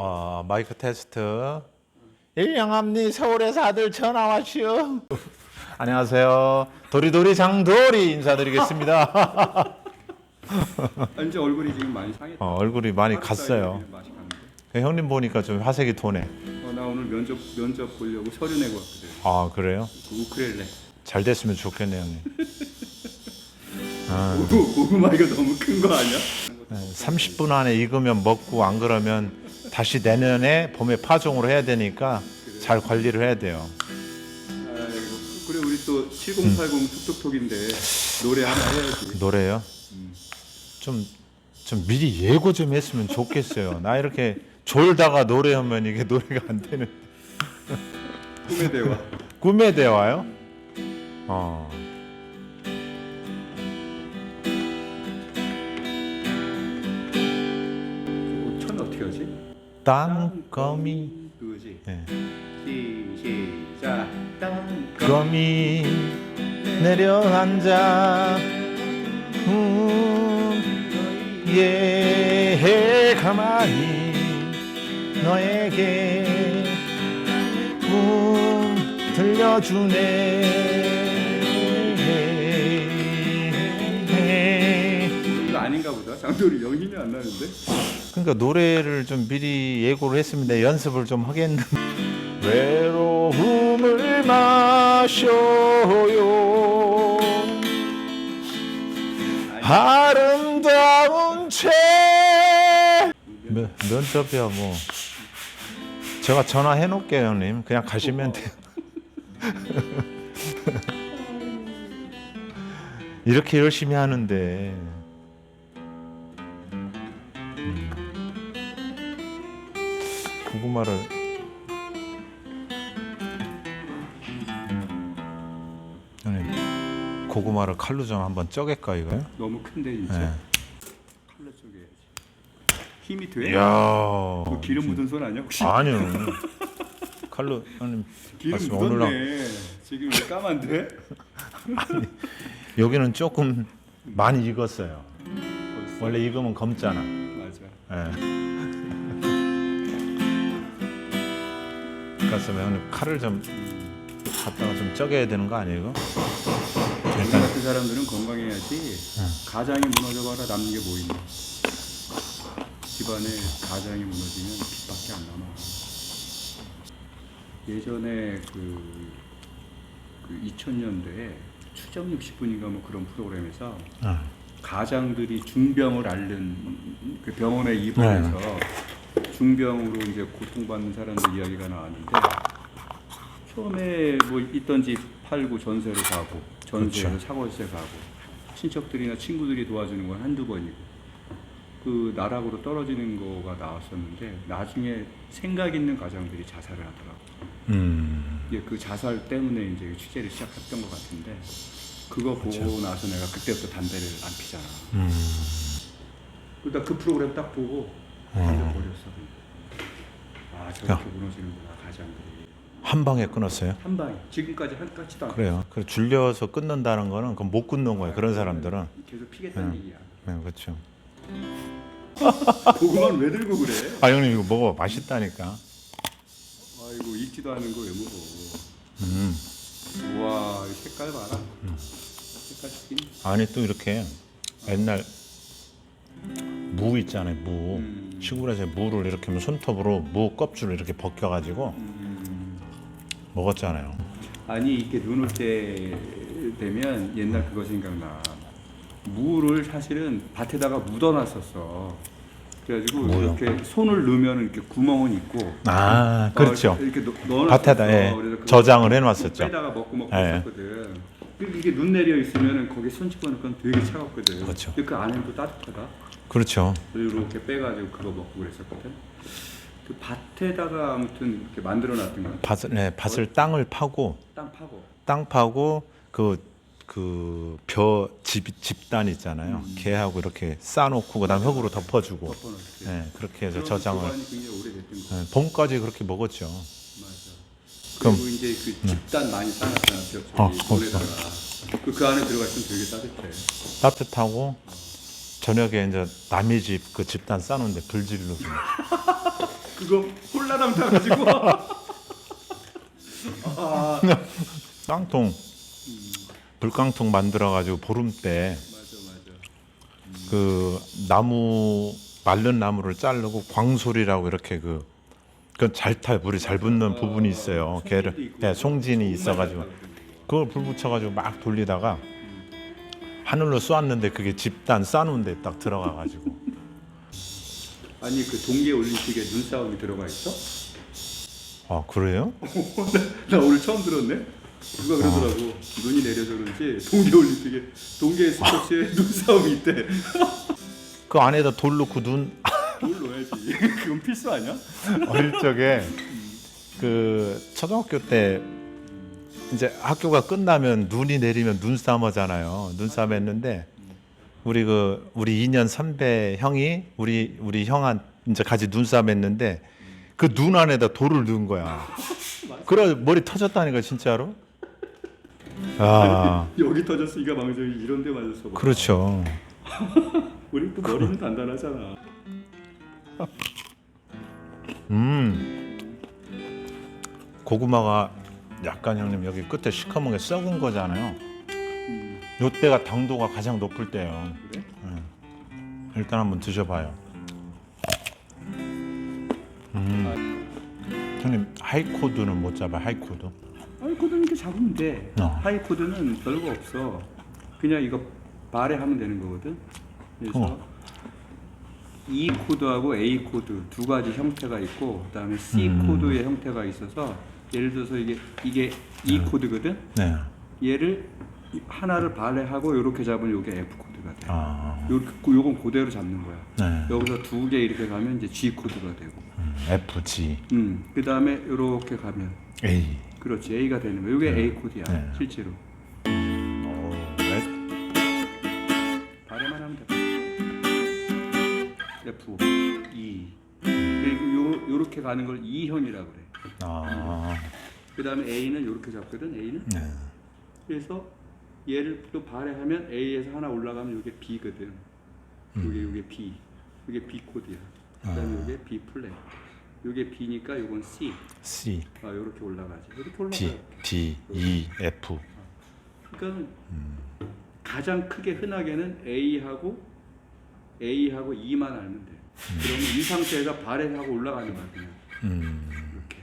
어, 마이크 테스트. 일영암니 서울에서 아들 전화 왔시오. 안녕하세요. 도리도리 장도리 인사드리겠습니다. 아, 이제 얼굴이 지금 많이 상했다. 어, 얼굴이 많이 갔어요. 맛이 갔는데. 형님 보니까 좀 화색이 도네. 어, 나 오늘 면접 면접 보려고 서류 내고 왔거든. 아 그래요? 그 우크렐레. 잘 됐으면 좋겠네요, 형님. 고- 고구마 이거 너무 큰 거 아니야? 네, 30분 안에 익으면 먹고 안 그러면 다시 내년에 봄에 파종으로 해야 되니까 잘 관리를 해야 돼요. 아이고 그래 우리 또 7080 톡톡톡인데 노래 하나 해야지. 노래요? 좀, 좀 미리 예고 좀 했으면 좋겠어요. 나 이렇게 졸다가 노래하면 이게 노래가 안 되는. 꿈의 대화. 꿈의 대화요? 어. 땅거미. 그거지. 네. 시 시작. 땅 거미 내려앉아 음, 예 가만히 너에게 꿈 들려주네 영 힘이 안 나는데. 그러니까 노래를 좀 미리 예고를 했습니다. 연습을 좀 하겠는데. 외로움을 마셔요. 아름다운 채. 면, 면접이야 뭐. 제가 전화해 놓을게요 형님. 그냥 가시면 돼요. 이렇게 열심히 하는데 고구마를 형님 고구마를 칼로 좀 한번 쪄갤까 이거요? 너무 큰데 진짜. 네. 칼로 쪼개야지. 힘이 돼? 이야 그 기름 묻은 손 아니야 혹시? 아니요 칼로 형님 기름 말씀 묻었네. 지금 왜 까만데? 여기는 조금 많이 익었어요 벌써. 원래 익으면 검잖아 맞아. 예. 그래서 형님 칼을 좀 갖다가 좀 쪄개야 되는 거 아니에요? 우리 같은 사람들은 건강해야지. 가장이 무너져봐라 남는 게 뭐 있냐. 집안에 가장이 무너지면 빚밖에 안 남아. 예전에 그, 그 2000년대에 추정 60분인가 뭐 그런 프로그램에서 아, 가장들이 중병을 앓는 그 병원에 입원해서 중병으로 이제 고통받는 사람들 이야기가 나왔는데 처음에 뭐 있던 집 팔고 전세로 가고 전세로 그렇죠. 사골세 가고 친척들이나 친구들이 도와주는 건 한두 번이고 그 나락으로 떨어지는 거가 나왔었는데 나중에 생각 있는 가장들이 자살을 하더라고. 음, 이제 그 자살 때문에 이제 취재를 시작했던 것 같은데 그거 보고 나서 내가 그때부터 담배를 안 피잖아. 음. 그러다 그 프로그램 딱 보고 버렸어. 아 저렇게 무너지는구나 가장들이 한 방에 끊었어요? 한 방에 지금까지 한 않고 그래요. 그 줄려서 끊는다는 거는 그건 못 끊는 거예요. 그런 사람들은. 계속 피겠다는 네. 얘기야. 네, 그렇죠. 고구마는 왜 들고 그래? 아 형님 이거 먹어 맛있다니까. 아이고 익지도 않은 거 왜 먹어? 음. 우와 이 색깔 봐라. 색깔 스킨. 아니 또 이렇게 옛날 무 있잖아요 무 음. 시골에서 무를 이렇게 하면 손톱으로 무 껍질을 이렇게 벗겨가지고 음. 먹었잖아요. 아니 이렇게 눈 올 때 되면 옛날 그거 생각나. 무를 사실은 밭에다가 묻어놨었어. 그래가지고 뭐요? 이렇게 손을 넣으면 이렇게 구멍은 있고. 아 그렇죠. 어, 이렇게 넣- 넣어놨었어. 밭에다 예, 그래서 그거 저장을 해놨었죠. 빼다가 먹고 먹고 예. 했었거든. 근데 이게 눈 내려 있으면은 거기 손 집어넣으면 되게 차갑거든. 그렇죠. 근데 그 안에는 또 따뜻하다. 그렇죠. 이렇게 빼가지고 그거 먹고 그랬었거든. 그 밭에다가 아무튼 이렇게 만들어놨던 거야. 밭을 네, 밭을 땅을 파고 땅 파고. 땅 파고 그 그벼 집단 있잖아요. 개하고 이렇게 쌓아놓고 그다음 흙으로 덮어주고. 덮어놓고. 네, 그렇게 해서 저장을 기반이 굉장히 오래됐던 거. 네, 봄까지 그렇게 먹었죠. 그럼- 그리고 이제 그 집단 많이 쌓았잖아 벽 어, 저기 모래다가. 그, 그 안에 들어갔으면 되게 따뜻해. 따뜻하고 저녁에 이제 남의 집 그 집단 싸놓는데 불질러. 그 그거 홀라당 타가지고 아, 깡통 불깡통 만들어 가지고 보름 때 맞아 맞아. 그 나무 마른 나무를 자르고 광솔이라고 이렇게 그 그건 잘 타요 물이 잘 붙는 부분이 있어요. 걔를 있고. 네, 송진이 있어가지고 그걸 불 붙여가지고 막 돌리다가 하늘로 쏘았는데 그게 집단 싸놓은 데 딱 들어가가지고 아니 그 동계 올림픽에 눈싸움이 들어가 있어? 아 그래요? 나 오늘 처음 들었네. 누가 그러더라고. 눈이 내려서 그런지 동계 올림픽에 동계 스포츠에 눈싸움이 있대. 그 안에다 돌 넣고 눈 뭘 넣어야지. 그건 필수 아니야? 어릴 적에 그 초등학교 때 이제 학교가 끝나면 눈이 내리면 눈싸움 하잖아요. 눈싸움 했는데 우리 그 우리 2년 선배 형이 우리 우리 형한 이제 같이 눈싸움 했는데 그 눈 안에다 돌을 넣은 거야. 그래 머리 터졌다니까 진짜로. 아 여기 터졌으니까 망정이 이런 데 맞았어. 봐. 그렇죠. 우리 또 머리는 단단하잖아. 음 고구마가 약간 형님 여기 끝에 시커멓게 썩은 거잖아요. 음, 요때가 당도가 가장 높을 때요. 그래? 일단 한번 드셔봐요. 음. 형님 하이코드는 못 잡아 하이코드. 하이코드는 이렇게 잡으면 돼. 어. 하이코드는 별거 없어. 그냥 이거 발에 하면 되는 거거든. 그래서 어. E 코드하고 A 코드 두 가지 형태가 있고 그다음에 C 음. 코드의 형태가 있어서 예를 들어서 이게 이게 E 코드거든. 네. 얘를 하나를 발에하고 이렇게 잡으면 이게 F 코드가 돼. 아. 요 요건 그대로 잡는 거야. 네. 여기서 두 개 이렇게 가면 이제 G 코드가 되고. 음, F G 음. 그다음에 이렇게 가면 A. 그렇지 A가 되는 거야. 이게 네. A 코드야. 네. 실제로. 요 요렇게 가는 걸 E형이라고 그래. 아. 그다음에 A는 요렇게 잡거든. A는. 네. 그래서 얘를 또 발에하면 A에서 하나 올라가면 이게 B거든. 요게 요게 B. 요게 B 코드야. 그다음에 아. 요게 B 플랫. 요게 B니까 요건 C. C 아 요렇게 올라가지. 이렇게 D 올라가. D E F. 그러니까 가장 크게 흔하게는 A하고 A하고 E만 알면 돼. 그러면 이 상태에서 발에 하고 올라가는 거야 그냥 음. 이렇게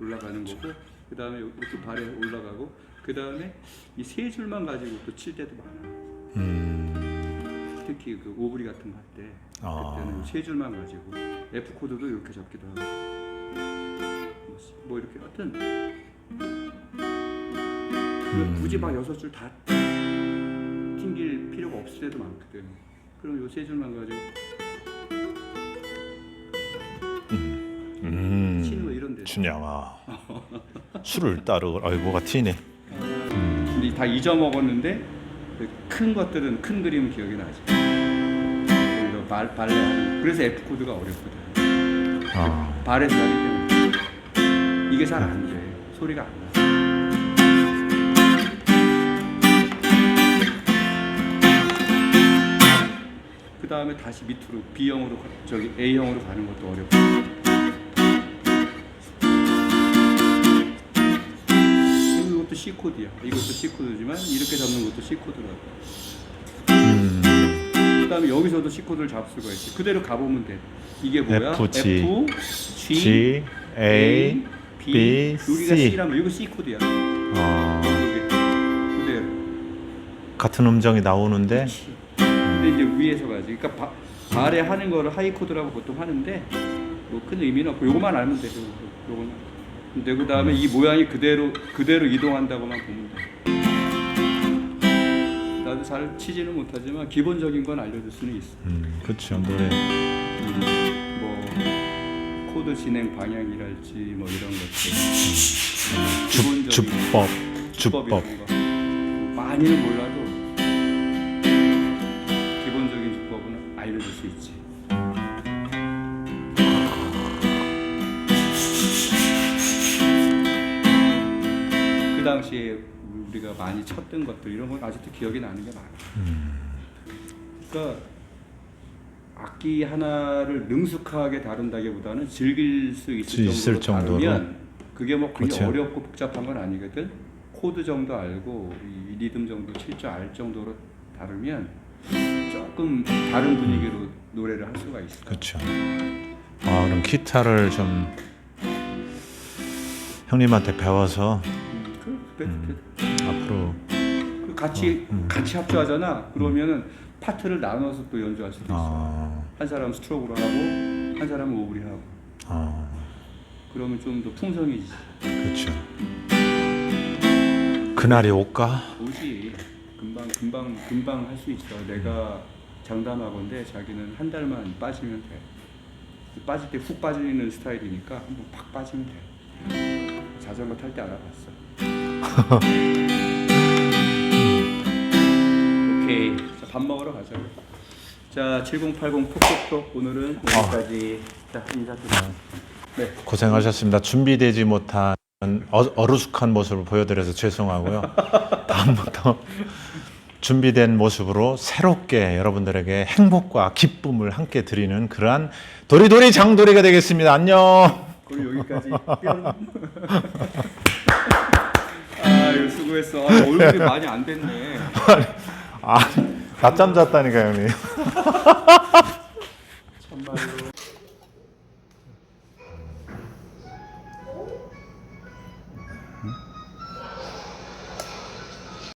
올라가는 거고 그 다음에 이렇게 발에 올라가고 그 다음에 이 세 줄만 가지고 또 칠 때도 많아. 음. 특히 그 오브리 같은 거 할때 아. 그때는 세 줄만 가지고 F 코드도 이렇게 잡기도 하고 뭐 이렇게 하여튼 음. 굳이 막 여섯 줄 다 튕길 필요가 없을 때도 많거든. 그럼 요 세 줄만 가지고 음. 치는 거 이런 데. 춘향아. 술을 따르고 아이 뭐가 튀네. 근데 다 잊어먹었는데 그큰 것들은 큰 그림은 기억이 나지. 오히려 발 발레하는. 그래서 F 코드가 어렵거든. 아. 발에서 하기 때문에 이게 잘 안 돼. 소리가 안 나. 그 다음에 다시 밑으로 B형으로 가- 저기 A형으로 가는 것도 어렵고. C 코드야. 이것도 C 코드지만 이렇게 잡는 것도 C 코드라고. 음. 그다음에 여기서도 C 코드를 잡을 수가 있지. 그대로 가보면 돼. 이게 뭐야? F, G, F, G, G A B, B, 여기가 C. C라면 이거 C 코드야. 어. 여기 그대로. 같은 음정이 나오는데 근데 이제 위에서 가지. 그러니까 바, 발에 하는 거를 하이 코드라고 보통 하는데 뭐 큰 의미는 없고 요거만 알면 돼. 요거, 요거는. 근데 그 다음에 이 모양이 그대로 그대로 이동한다고만 보면 돼. 나도 잘 치지는 못하지만 기본적인 건 알려줄 수는 있어. 음, 그렇죠. 노래. 뭐 코드 진행 방향이랄지 뭐 이런 것들. 주, 기본적인 주법 주법 주법. 많이는 몰라도 당시에 우리가 많이 쳤던 것들 이런 건 아직도 기억이 나는 게 많아. 그러니까 악기 하나를 능숙하게 다룬다기보다는 즐길 수 있을, 있을 정도로, 정도로. 다루면 그게 뭐 굉장히 그렇죠. 어렵고 복잡한 건 아니거든. 코드 정도 알고 이 리듬 정도 칠 줄 알 정도로 다루면 조금 다른 분위기로 노래를 할 수가 있어. 그렇죠. 아, 그럼 기타를 좀 형님한테 배워서 음, 앞으로 그 같이 음. 같이 합주하잖아. 그러면은 파트를 나눠서 또 연주할 수도 있어. 아, 한 사람 스트로크로 하고 한 사람은 오브리 하고. 아, 그러면 좀 더 풍성해지지. 그렇죠. 그날이 올까? 오지. 금방 금방 금방 할 수 있어. 내가 장담하건데 자기는 한 달만 빠지면 돼. 빠질 때 훅 빠지는 스타일이니까 한번 팍 빠지면 돼. 자전거 탈 때 알아봤어. 오케이. 자, 밥 먹으러 가자. 자, 7080 톡톡톡 오늘은 여기까지. 자, 인사드려. 네. 고생하셨습니다. 준비되지 못한 어, 어루숙한 모습을 보여드려서 죄송하고요. 다음부터 준비된 모습으로 새롭게 여러분들에게 행복과 기쁨을 함께 드리는 그러한 도리도리 장도리가 되겠습니다. 안녕. 그리고 여기까지 뿅. 아유 수고했어. 아, 얼굴이 많이 안 됐네. 아, 낮잠 잤다니까 형님. 참말로.